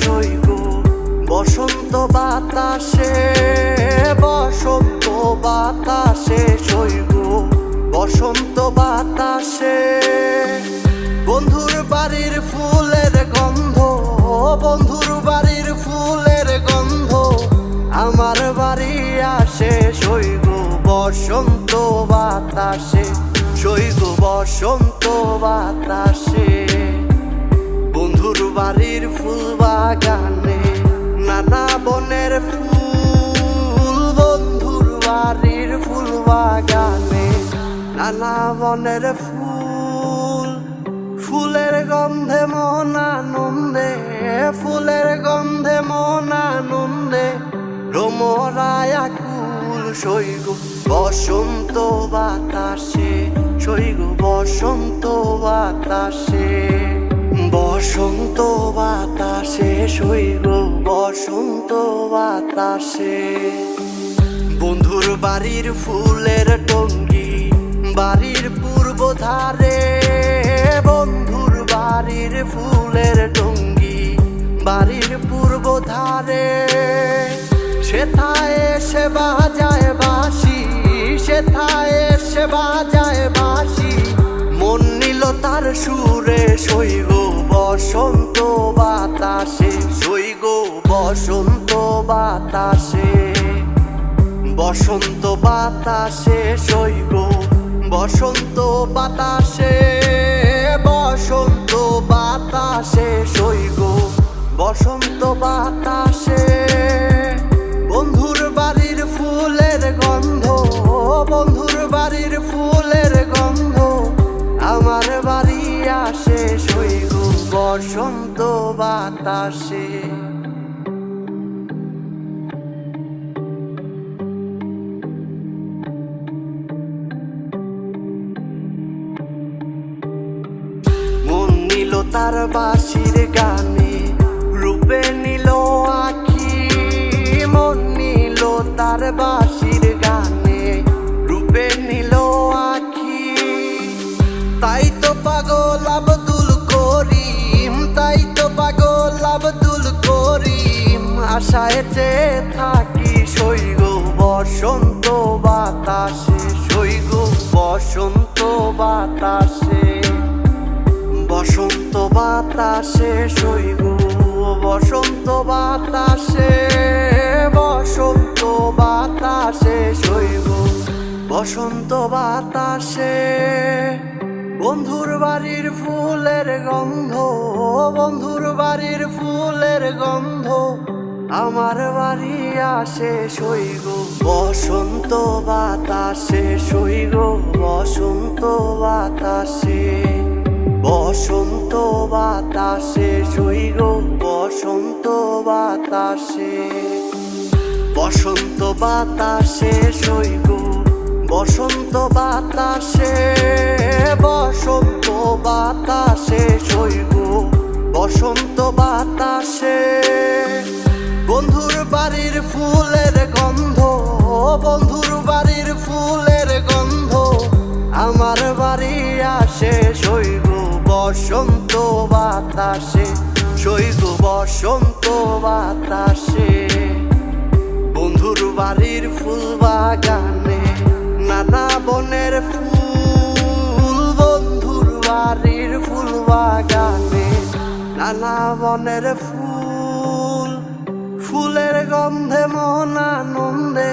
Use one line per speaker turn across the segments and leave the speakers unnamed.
সইগ। বসন্ত বাতাসে বসন্ত বাতাসে সইগ। বসন্ত বাতাসে, বন্ধুর বাড়ির ফুলের গন্ধ, বন্ধুর বাড়ির ফুলের গন্ধ। আমার বাড়ি আসে সইগ, বসন্ত বাতাসে, সইগ বসন্ত বাতাসে। বাগানে নানা বনের ফুল, ফুলের গন্ধে মন আনন্দে, ফুলের গন্ধে মন আনন্দে, রোমরায় আকুল সৈগ বসন্ত বাতাসে সৈগ বসন্ত বাতাসে বসন্ত বাতাসে সৈগ বসন্ত বাতাসে। বন্ধুর বাড়ির ফুলের টঙ্গি, বাড়ির পূর্ব ধারে বন্ধুর বাড়ির ফুলের টঙ্গি, বাড়ির পূর্ব ধারে। সেথায় এসে বাজায় বাসি সেথায় এসে বাজায় বাসি মন নিল তার সুরে সইগ বসন্ত বাতাসে সইগ বসন্ত বাতাসে। বসন্ত বাতাসে সইগ বসন্ত বাতাসে বসন্ত বাতাসে সইগ বসন্ত বাতাসে। বন্ধুর বাড়ির ফুলের গন্ধ, বন্ধুর বাড়ির ফুলের গন্ধ, আমার বাড়ি আসে সইগ বসন্ত বাতাসে। তার বাসির গানে রূপে নিল আখি, মন নিল তার বাসির গানে রূপে নিল আখি। তাই তো পাগল আব্দুল করিম, তাই তো পাগল আব্দুল করিম। আশায় যে থাকি সৈগ বসন্ত বাতাসে, সৈগ বসন্ত বাতাসে। বাতাসে সইগ বসন্ত বাতাসে বসন্ত বাতাসে সইগ বসন্ত বাতাসে। বন্ধুর বাড়ির ফুলের গন্ধ, বন্ধুর বাড়ির ফুলের গন্ধ, আমার বাড়ি আসে সইগ বসন্ত বাতাসে সইগ বসন্ত বাতাসে, বসন্ত বাতাসে সইগ বসন্ত বাতাসে। বসন্ত বাতাসে সইগ বসন্ত বাতাসে। বসন্ত বাতাসে সইগ বসন্ত বাতাসে। বন্ধুর বাড়ির ফুলের গন্ধ, বন্ধুর বাড়ির ফুলের গন্ধ। আমার বাড়ি আসে সইগ বসন্ত বাতাসে সইগ বসন্ত বাতাসে। বন্ধুর বাড়ির ফুল বাগানে নানা বনের ফুল, বন্ধুর বাড়ির ফুল বাগানে নানা বনের ফুল, ফুলের গন্ধে মন আনন্দে,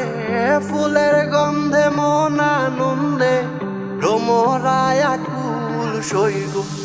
ফুলের গন্ধে মন আনন্দে ভ্রমরায় আকুল সৈগ